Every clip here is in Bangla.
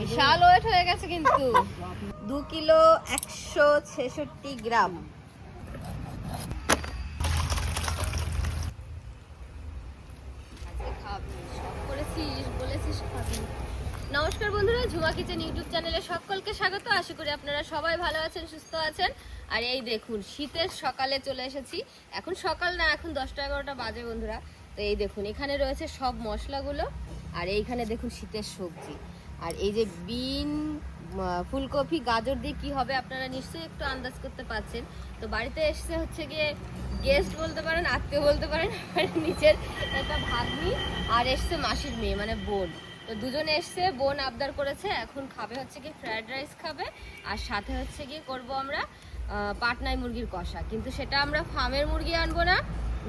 বিশাল ওয়েট হয়ে গেছে কিন্তু। দু কিলো একশো ছেষট্টি গ্রাম। নমস্কার বন্ধুরা, ঝুমা কিচেন ইউটিউব চ্যানেলে সকলকে স্বাগত। আশা করি আপনারা সবাই ভালো আছেন, সুস্থ আছেন। আর এই দেখুন, শীতের সকালে চলে এসেছি। এখন সকাল না, এখন দশটা এগারোটা বাজে বন্ধুরা। তো এই দেখুন, এখানে রয়েছে সব মশলাগুলো। আর এইখানে দেখুন, শীতের সবজি। আর এই যে বিন ফুলকপি গাজর দিয়ে কি হবে আপনারা নিশ্চয়ই একটু আন্দাজ করতে পারছেন। তো বাড়িতে এসছে হচ্ছে গিয়ে গেস্ট বলতে পারেন আত্মীয় বলতে পারেন নিচের একটা ভাগ্নি আর এসছে মাসির মেয়ে মানে বোন। তো দুজনে এসছে বোন আবদার করেছে এখন খাবে হচ্ছে কি ফ্রায়েড রাইস খাবে আর সাথে হচ্ছে গিয়ে করব আমরা আহ, পাটনাই মুরগির কষা। কিন্তু সেটা আমরা ফার্মের মুরগি আনব না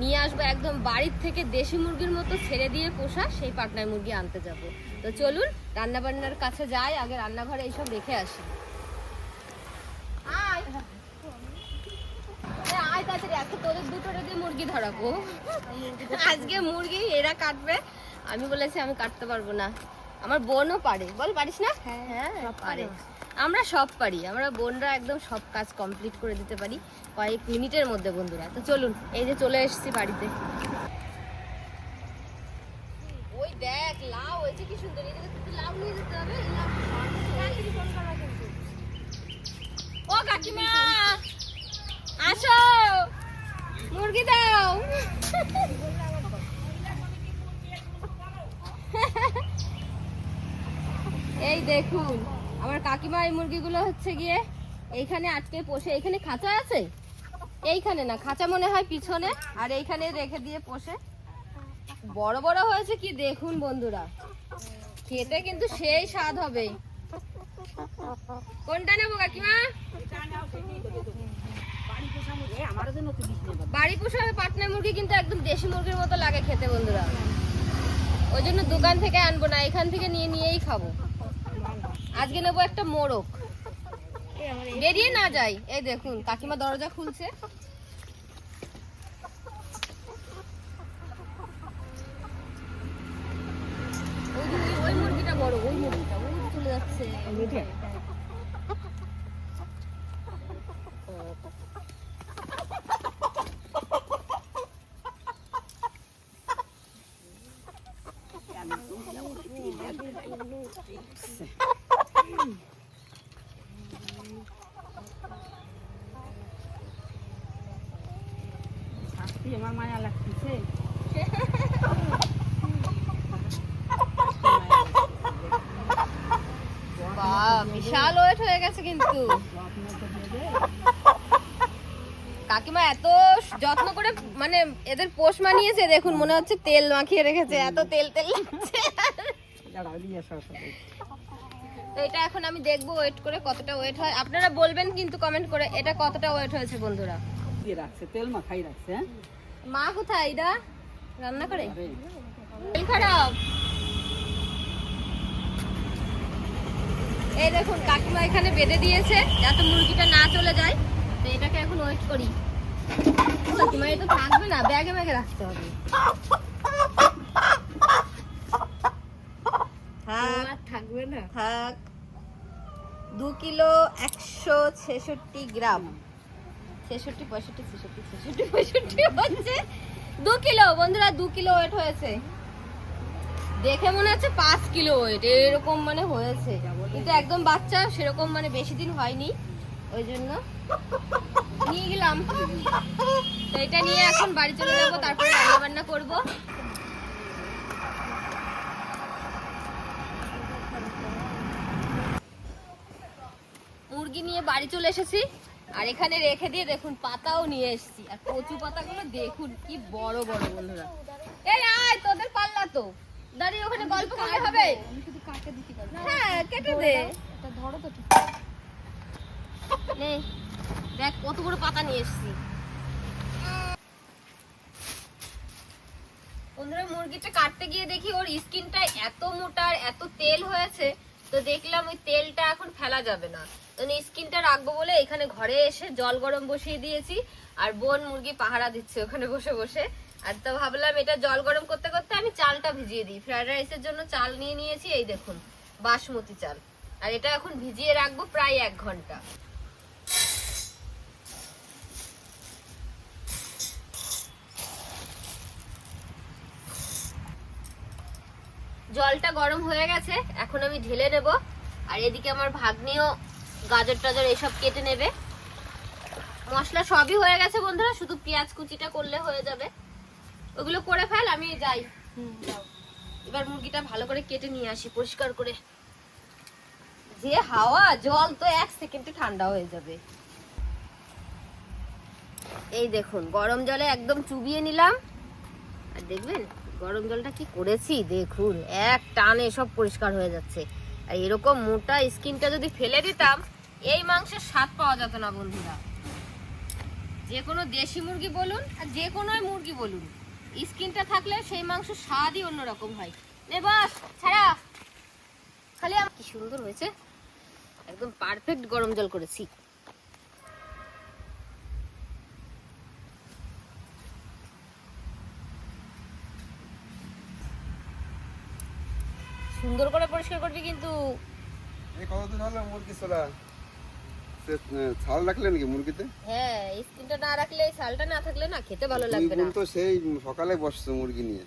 নিয়ে আসব একদম বাড়ির থেকে দেশি মুরগির মতো ছেড়ে দিয়ে পোষা সেই পাটনায় মুরগি আনতে যাব। তো চলুন রান্না বান্নার কাছে যাই আগে রান্নাঘরে এইসব রেখে আসি। আয়। তাড়াতাড়ি আজকে তোদের মুরগি ধরাবো। আজকে মুরগি এরা কাটবে আমি বলেছি আমি কাটতে পারব না। আমার বোনও পারে। বল পারিস না? হ্যাঁ পারে। আমরা সব পারি, আমরা বোনরা একদম সব কাজ কমপ্লিট করে দিতে পারি কয়েক মিনিটের মধ্যে বন্ধুরা। তো চলুন, এই যে চলে এসেছি বাড়িতে। ওই দেখ হয়েছে নিয়ে যেতে হবে। ও আসো, মুরগি দাও। এই দেখুন আমার কাকিমা এই মুরগিগুলো হচ্ছে গিয়ে এইখানে আটকে পোষে। এইখানে খাঁচা আছে? এইখানে না, খাঁচা মনে হয় পিছনে। আর এইখানে রেখে দিয়ে পোষে। বড় বড় হয়েছে কি দেখুন বন্ধুরা। খেতে কিন্তু সেই স্বাদ হবে। কোনটা নেব কাকিমা? বাড়ি পোষা পাটনা মুরগি, কিন্তু একদম দেশি মুরগির মতো লাগে খেতে বন্ধুরা। ওই জন্য দোকান থেকে আনব না, এখান থেকে নিয়ে নিয়েই খাব। আজকে নেব একটা মোরগ। বেরিয়ে না যাই। এই দেখুন, কাকিমা দরজা খুলছে। ওই ওই- ওই যাচ্ছে। সত্যি আমার মায়া লাগতেছে। বাহ বিশাল ওয়েট হয়ে গেছে কিন্তু। কাকিমা এত যত্ন করে মানে এদের পোষ মানিয়েছে দেখুন মনে হচ্ছে তেল মাখিয়ে রেখেছে এত তেল তেল লাগছে দাঁড়াও দিয়ে আসো সবাই। তো এটা এখন আমি দেখব ওয়েট করে কতটা ওয়েট হয়। আপনারা বলবেন কিন্তু কমেন্ট করে এটা কতটা ওয়েট হয়েছে বন্ধুরা। রাখছে তেল মাখাই রাখছে হ্যাঁ? মা কোথায় ইদা? রান্না করে? তেল খারাপ। এই দেখুন কাকিমা এখানে বেঁধে দিয়েছে যাতে মুরগিটা না চলে যায়। তো এটাকে এখন ওয়েট করি। কাকিমা এটা থাকবে না ব্যাগে ব্যাগে রাখতে হবে। আর থাকবে না। থাক। দু কিলো একশো ছেষট্টি গ্রাম। ছেষট্টি পঁয়ষট্টি ছেষট্টি ছেষট্টি পঁয়ষট্টি হচ্ছে দু কিলো। বন্ধুরা দু কিলো ওয়েট হয়েছে। দেখে মনে হচ্ছে পাঁচ কিলো ওয়েট এরকম মানে হয়েছে। কিন্তু একদম বাচ্চা সেরকম মানে বেশি দিন হয়নি। ওই জন্য নিয়ে গেলাম। তো এটা নিয়ে এখন বাড়ি চলে যাব তারপরে রান্না বান্না করব মুরগি নিয়ে বাড়ি চলে এসেছি। আর এখানে রেখে দিয়ে দেখুন পাতাও নিয়ে এসেছি। আর কচু পাতাগুলো দেখুন কি বড় বড় বন্ধুরা। এই আয় তোদের পাল্লা তো। দাঁড়িয়ে ওখানে গল্প করলে হবে। হ্যাঁ কেটে দে। নে দেখ কত বড় পাতা নিয়ে এসেছি। বন্ধুরা মুরগিটা কাটতে গিয়ে দেখি ওর স্কিনটা এত মোটা আর এত তেল হয়েছে তো দেখলাম ওই তেলটা এখন ফেলা যাবে না। তো স্কিনটা রাখব বলে এখানে ঘরে এসে জল গরম বসিয়ে দিয়েছি, আর বোন মুরগি পাহারা দিচ্ছে ওখানে বসে বসে। আর তো ভাবলাম এটা জল গরম করতে করতে আমি চালটা ভিজিয়ে দিই। ফ্রাইড রাইসের জন্য চাল নিয়ে নিয়েছি, এই দেখুন, বাসমতি চাল। আর এটা এখন ভিজিয়ে রাখব প্রায় এক ঘণ্টা। জলটা গরম হয়ে গেছে, এখন আমি ঢেলে নেব। আর এদিকে আমার ভাগ্নিও গাজর টাজর এসব কেটে নেবে। মশলা সবই হয়ে গেছে বন্ধুরা শুধু পেঁয়াজ কুচিটা করলে হয়ে যাবে। ওগুলো করে ফেল আমি যাই। এবার মুরগিটা ভালো করে কেটে নিয়ে আসি পরিষ্কার করে। যে হাওয়া জল তো এক সেকেন্ডে ঠান্ডা হয়ে যাবে। এই দেখুন গরম জলে একদম চুবিয়ে নিলাম। আর দেখবেন গরম জলটা কি করেছি? দেখুন এক টানে সব পরিষ্কার হয়ে যাচ্ছে। এরকম মোটা স্কিনটা যদি ফেলে দিতাম, এই মাংসের স্বাদ পাওয়া যেত না বন্ধুরা। যে কোনো দেশি মুরগি বলুন আর যে কোনো মুরগি বলুন, স্কিনটা থাকলে সেই মাংস স্বাদই অন্যরকম হয়। নে বাস, ছাড়া। খালি কি সুন্দর হয়েছে। একদম পারফেক্ট গরম জল করেছি। সুন্দর করে পরিষ্কার করবি কিন্তু। এই কতদিন হলো মুরগি চলা সে ছাল রাখলে নাকি মুরগিতে? হ্যাঁ স্কিনটা না রাখলে শালটা না থাকলে না খেতে ভালো লাগবে না। তো সেই সকালে বসছো মুরগি নিয়ে।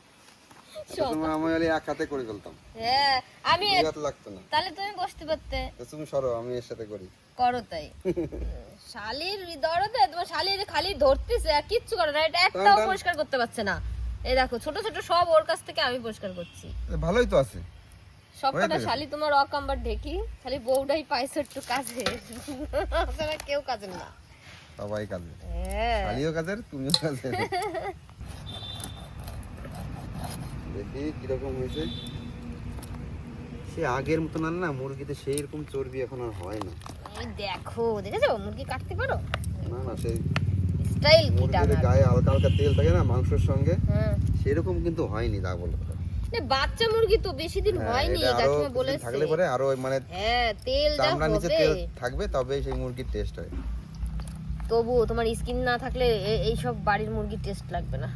আমি এক হাতে করে ফেলতাম। হ্যাঁ আমি লাগতো না। তাহলে তুমি বসতে পারতে। তুমি সরো আমি এর সাথে করি। করো তাই। শালির দরদে তোমার শালির খালি ধরতেছে আর কিচ্ছু করে না এটা একটাও। পরিষ্কার করতে পারছে না। এই দেখো ছোট ছোট সব ওর কাছ থেকে আমি পরিষ্কার করছি। ভালোই তো আছে। শালি তোমার অকাম্বার দেখি। খালি বউটাই পাইছে একটু কাজে। তাছাড়া কেউ কাজে না। সবাই কাজে হ্যাঁ। শালিও কাজের তুমিও কাজের। দেখি কীরকম হয়েছে। সে আগের মতন আর না মুরগিতে সেই রকম চর্বি এখন আর হয় না। এই দেখো দেখেছ? মুরগি কাটতে পারো? না না সেই স্টাইল কি গায়ে হালকা হালকা তেল থাকে না মাংসের সঙ্গে হ্যাঁ। সেরকম কিন্তু হয়নি যা বলো। না বাচ্চা মুরগি তো বেশি দিন হ্যাঁ, হয়নি কাকিমা বলেছে। থাকলে পরে আরও মানে হ্যাঁ তেল যা নিচে তেল থাকবে তবে সেই মুরগির টেস্ট হয়। তবু তোমার স্কিন না থাকলে এই সব বাড়ির মুরগির টেস্ট লাগবে না।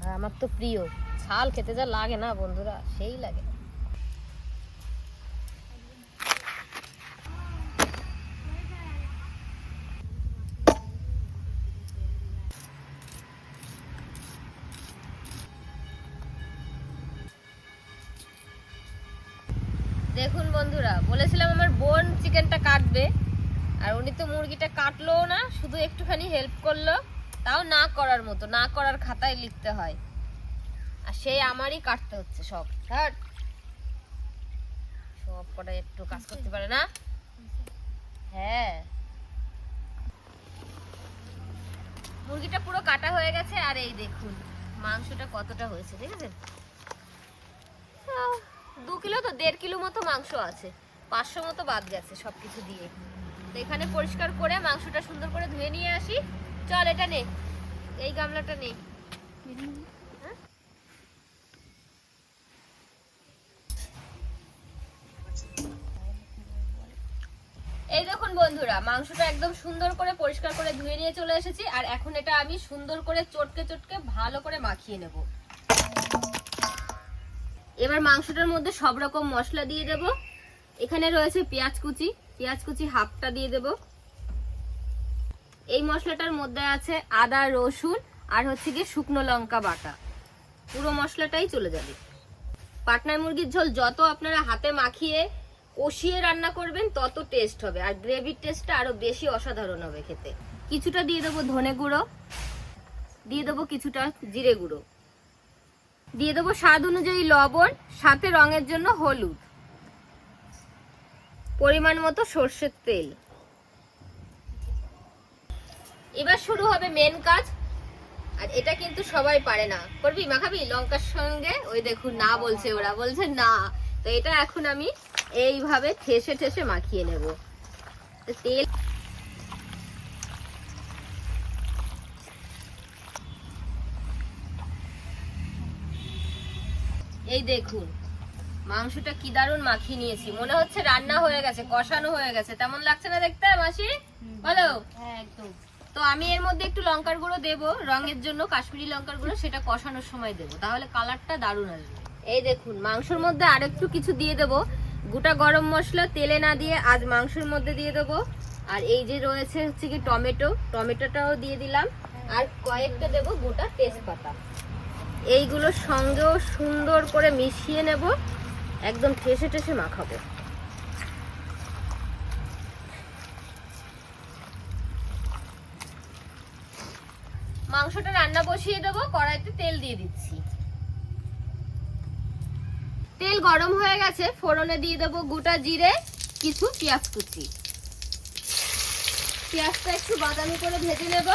আর আমার তো প্রিয় ছাল খেতে যা লাগে না বন্ধুরা সেই লাগে। মুরগিটা কাটলো না, শুধু একটুখানি হেল্প করল, তাও না করার মতো, না করার খাতায় লিখতে হয়। আর সেই আমারই কাটতে হচ্ছে সব। ধর। সব কটা একটু কাজ করতে পারে না? হ্যাঁ। মুরগিটা পুরো কাটা হয়ে গেছে, আর এই দেখুন, মাংসটা কতটা হয়েছে দেখেছেন দু কিলো তো দেড় কিলো মতো মাংস আছে, পাঁচশো মতো বাদ গেছে সবকিছু দিয়ে। তো এখানে পরিষ্কার করে মাংসটা সুন্দর করে ধুয়ে নিয়ে আসি। চল, এটা নে। এই গামলাটা নে? এই দেখুন বন্ধুরা, মাংসটা একদম সুন্দর করে পরিষ্কার করে ধুয়ে নিয়ে চলে এসেছি, আর এখন এটা আমি সুন্দর করে চটকে চটকে ভালো করে মাখিয়ে নেব। এবার মাংসটার মধ্যে সব রকম মশলা দিয়ে দেব। এখানে রয়েছে পেঁয়াজ কুচি পেঁয়াজ কুচি হাফটা দিয়ে দেব। এই মশলাটার মধ্যে আছে আদা, রসুন আর হচ্ছে গিয়ে শুকনো লঙ্কা বাটা। পুরো মশলাটাই চলে যাবে। পাটনা মুরগির ঝোল যত আপনারা হাতে মাখিয়ে কষিয়ে রান্না করবেন, তত টেস্ট হবে। আর গ্রেভির টেস্টটা আরও বেশি অসাধারণ হবে খেতে। কিছুটা দিয়ে দেবো ধনে গুঁড়ো, দিয়ে দেবো কিছুটা জিরে গুঁড়ো। দিয়ে দেবো স্বাদ অনুযায়ী লবণ, সাথে রঙের জন্য হলুদ। পরিমাণ মতো সর্ষের তেল। এবার শুরু হবে মেন কাজ। আর এটা কিন্তু সবাই পারে না। করবি মাখাবি? লঙ্কার সঙ্গে ওই দেখুন, না বলছে ওরা। বলছে না। তো এটা এখন আমি এইভাবে ঠেসে ঠেসে মাখিয়ে নেব। তেল এই দেখুন। মাংসটা কি দারুণ মাখিয়ে নিয়েছি। মনে হচ্ছে রান্না হয়ে গেছে কষানো হয়ে গেছে। তেমন লাগছে না দেখতে মাসি? বলো? হ্যাঁ একদম। তো আমি এর মধ্যে একটু লঙ্কার গুঁড়ো দেবো রঙের জন্য কাশ্মীরি লঙ্কার গুঁড়ো সেটা কষানোর সময় দেবো। তাহলে কালারটা দারুণ আসবে। এই দেখুন মাংসর মধ্যে আরেকটু কিছু দিয়ে দেবো। গোটা গরম মশলা তেলে না দিয়ে আজ মাংসের মধ্যে দিয়ে দেবো। আর এই যে রয়েছে হচ্ছে কি টমেটো টমেটোটাও দিয়ে দিলাম। আর কয়েকটা দেবো গোটা তেজপাতা। এইগুলোর সঙ্গেও সুন্দর করে মিশিয়ে নেব। একদম ঠেসে ঠেসে মাখাবো মাংসটা রান্না বসিয়ে দেবো, কড়াইতে তেল দিয়ে দিচ্ছি। তেল গরম হয়ে গেছে, ফোড়নে দিয়ে দেবো গোটা জিরে, কিছু পেঁয়াজ কুচি। পেঁয়াজটা একটু বাদামি করে ভেজে নেব।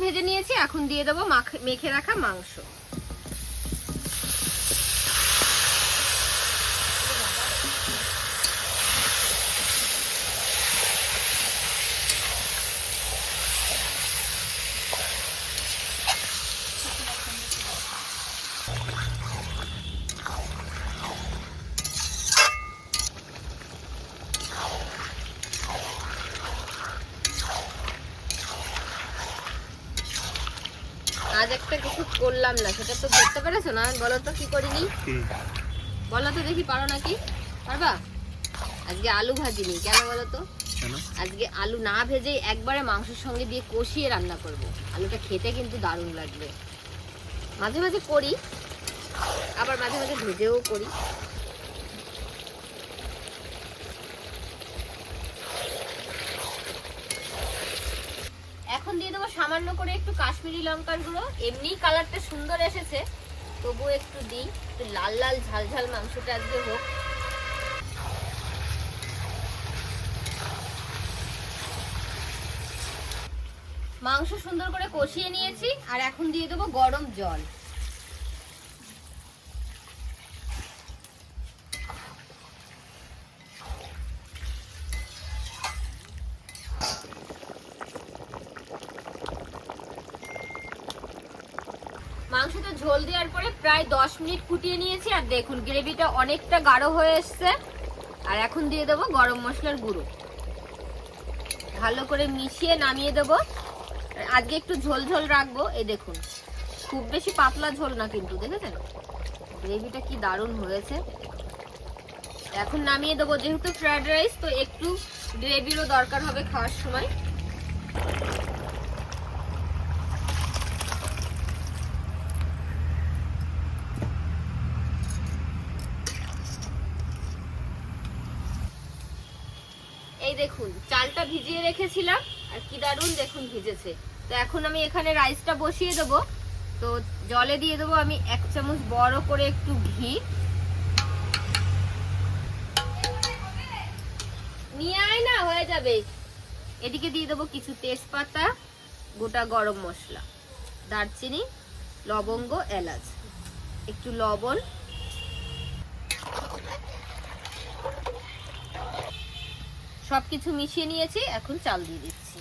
ভেজে নিয়েছি এখন দিয়ে দেবো মাখ- রাখা মাংস। আজ একটা কিছু করলাম না সেটা তো দেখতে পেরেছ না? বলো তো কি করিনি? বলো তো দেখি পারো নাকি? পারবা? আজকে আলু ভাজিনি কেন বলো তো? আজকে আলু না ভেজে একবারে মাংসের সঙ্গে দিয়ে কষিয়ে রান্না করব। আলুটা খেতে কিন্তু দারুণ লাগবে। মাঝে মাঝে করি আবার মাঝে মাঝে ভেজেও করি এখন দিয়ে দেবো সামান্য করে একটু কাশ্মীরি লঙ্কার গুঁড়ো, এমনি কালারটা সুন্দর এসেছে। তবুও একটু দিই, একটু লাল লাল ঝাল ঝাল মাংসটা আজকে হোক। মাংস সুন্দর করে কষিয়ে নিয়েছি, আর এখন দিয়ে দেবো গরম জল মাংসটা ঝোল দেওয়ার পরে প্রায় দশ মিনিট ফুটিয়ে নিয়েছি, আর দেখুন, গ্রেভিটা অনেকটা গাঢ় হয়ে এসছে। আর এখন দিয়ে দেবো গরম মশলার গুঁড়ো। ভালো করে মিশিয়ে নামিয়ে দেব। আজকে একটু ঝোল ঝোল রাখব, এই দেখুন। খুব বেশি পাতলা ঝোল না কিন্তু, দেখেছেন? গ্রেভিটা কি দারুণ হয়েছে। এখন নামিয়ে দেবো, যেহেতু ফ্রায়েড রাইস তো একটু গ্রেভিরও দরকার হবে খাওয়ার সময় এই দেখুন চালটা ভিজিয়ে রেখেছিলাম, আর কি দারুণ দেখুন ভিজেছে। তো এখন আমি এখানে রাইসটা বসিয়ে দেব। তো জলে দিয়ে দেবো আমি এক চামচ বড় করে একটু ঘি। নিয়ে আয় না, হয়ে যাবে। এদিকে দিয়ে দেবো কিছু তেজপাতা, গোটা গরম মশলা, দারচিনি, লবঙ্গ, এলাচ। একটু লবণ সবকিছু মিশিয়ে নিয়েছি, এখন চাল দিয়ে দিচ্ছি।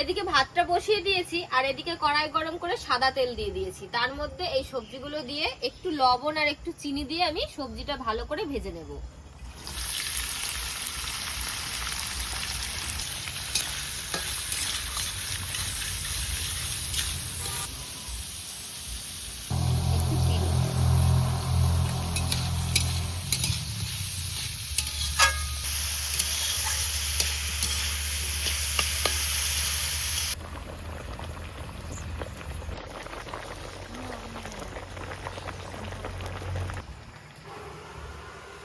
এদিকে ভাতটা বসিয়ে দিয়েছি, আর এদিকে কড়াই গরম করে সাদা তেল দিয়ে দিয়েছি। তার মধ্যে এই সবজিগুলো দিয়ে একটু লবণ আর একটু চিনি দিয়ে আমি সবজিটা ভালো করে ভেজে নেব।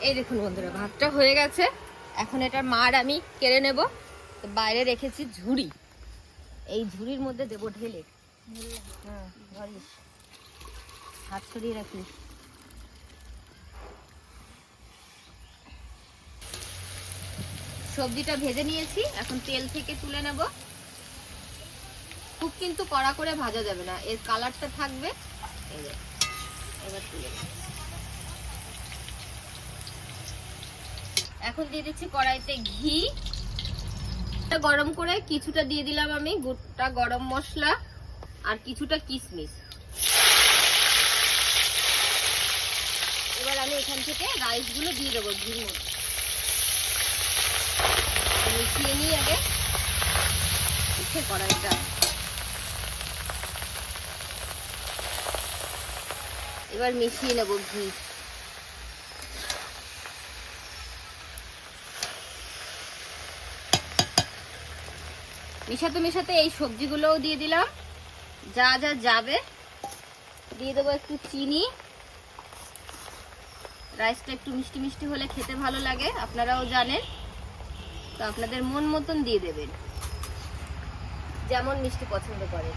এই দেখুন বন্ধুরা, ভাতটা হয়ে গেছে। এখন এটার মার আমি কেড়ে নেব। বাইরে রেখেছি ঝুড়ি। এই ঝুড়ির মধ্যে দেবো ঢেলে। হ্যাঁ হাত সরিয়ে রাখিস। সবজিটা ভেজে নিয়েছি। এখন তেল থেকে তুলে নেব। খুব কিন্তু কড়া করে ভাজা যাবে না। এর কালারটা থাকবে। এবার তুলে নেব এখন দিয়ে দিচ্ছি কড়াইতে ঘি। গরম করে কিছুটা দিয়ে দিলাম আমি গোটা গরম মশলা আর কিছুটা কিশমিশ এবার আমি এখান থেকে রাইসগুলো দিয়ে দেবো ঘির মধ্যে। মিশিয়ে নিই আগে উঠে কড়াইটা। এবার মিশিয়ে নেব ঘি। মিশাতে মিশাতে এই সবজিগুলোও দিয়ে দিলাম। যা যা যাবে। দিয়ে দেবো একটু চিনি। রাইসটা একটু মিষ্টি মিষ্টি হলে খেতে ভালো লাগে, আপনারাও জানেন। তো আপনাদের মন মতন দিয়ে দেবেন। যেমন মিষ্টি পছন্দ করেন।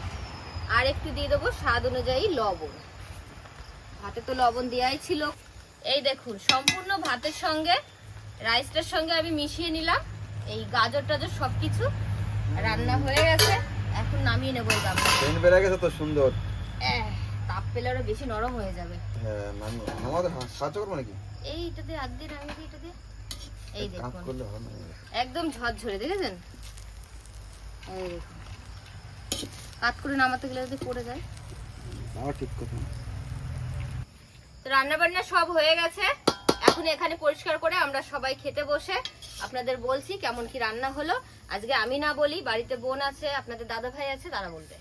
আর একটু দিয়ে দেবো স্বাদ অনুযায়ী লবণ। ভাতে তো লবণ দেওয়াই ছিল। এই দেখুন, সম্পূর্ণ ভাতের সঙ্গে, রাইসটার সঙ্গে আমি মিশিয়ে নিলাম। এই গাজর টাজর সব কিছু রান্না হয়ে গেছে এখন নামিয়ে নেব এই গামলা বেড়ে গেছে তো সুন্দর। তাপ পেলে আরও বেশি নরম হয়ে যাবে। হ্যাঁ আমাদের সাহায্য করব নাকি? দিয়ে হাত দিয়ে নামিয়ে এটা দিয়ে। এই দেখুন। একদম ঝরঝরে দেখেছেন? এই দেখুন। করে নামাতে গেলে যদি পড়ে যায়। ঠিক কথা। তো রান্না বান্না সব হয়ে গেছে। এখন এখানে পরিষ্কার করে আমরা সবাই খেতে বসে আপনাদের বলছি কেমন কি রান্না হলো। আজকে আমি না বলি বাড়িতে বোন আছে আপনাদের দাদা ভাই আছে তারা বলবে।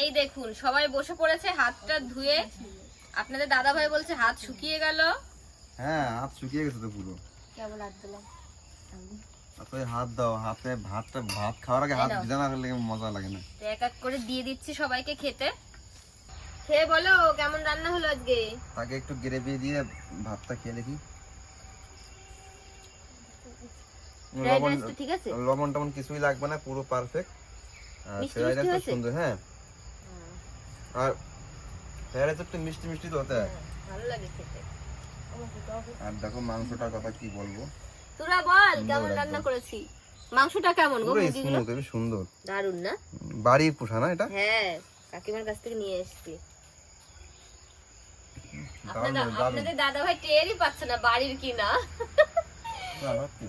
এই দেখুন সবাই বসে পড়েছে হাতটা ধুয়ে। আপনাদের দাদা ভাই বলছে হাত শুকিয়ে গেল। হ্যাঁ হাত শুকিয়ে গেছে তো পুরো। কেমন হাত দিলাম হাতে হাত দাও হাতে ভাতটা ভাত খাওয়ার আগে হাত এই নাও। ভিজা না করলে মজা লাগে না। এক এক করে দিয়ে দিচ্ছি সবাইকে খেতে। খেয়ে বলো কেমন রান্না হলো আজকে? তাকে একটু গ্রেভি দিয়ে ভাতটা খেয়ে দেখি। লবণ ঠিক আছে? লবণ টবণ কিছুই লাগবে না পুরো পারফেক্ট আর ফ্রাইড রাইস তো সুন্দর হ্যাঁ। আর ফ্রাইড রাইস একটু মিষ্টি মিষ্টি তো হতে ভালো লাগে খেতে। আর দেখো মাংসটার কথা কি বলব? তোরা বল কেমন রান্না করেছি? মাংসটা কেমন গো মুরগিগুলো? সুন্দর। দারুণ না? বাড়ির পোষা না এটা? হ্যাঁ কাকিমার কাছ থেকে নিয়ে এসেছি। আপনাদের দাদা ভাই টেরই পাচ্ছে না বাড়ির কিনা। না, সত্যি।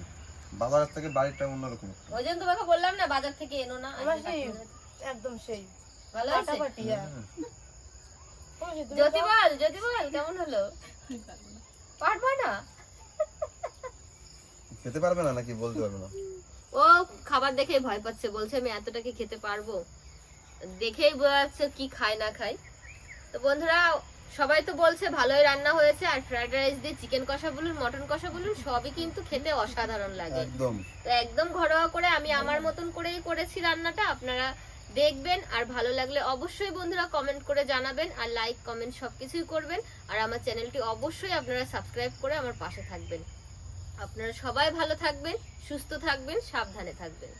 থেকে বাড়িটা অন্যরকম ওই জন্য তোমাকে বললাম না বাজার থেকে এনো না আমার সেই একদম সেই ভালো আছে? ফাটাফাটি হ্যাঁ। হুম। ওই যে তুমি জ্যোতি বল জ্যোতি বল কেমন হলো? পারব না? খেতে পারবে না নাকি বলতে পারবে না? ও খাবার দেখে ভয় পাচ্ছে বলছে আমি এতটা কি খেতে পারব? দেখেই বোঝা যাচ্ছে কি খায় না খায়। তো বন্ধুরা সবাই তো বলছে ভালোই রান্না হয়েছে আর ফ্রাইড রাইস দিয়ে চিকেন কষা বলুন মটন কষা বলুন সবই কিন্তু খেতে অসাধারণ লাগে। একদম। তো একদম ঘরোয়া করে আমি আমার মতন করেই করেছি রান্নাটা আপনারা দেখবেন আর ভালো লাগলে অবশ্যই বন্ধুরা কমেন্ট করে জানাবেন আর লাইক কমেন্ট সবকিছুই করবেন আর আমার চ্যানেলটি অবশ্যই আপনারা সাবস্ক্রাইব করে আমার পাশে থাকবেন। আপনারা সবাই ভালো থাকবেন সুস্থ থাকবেন সাবধানে থাকবেন।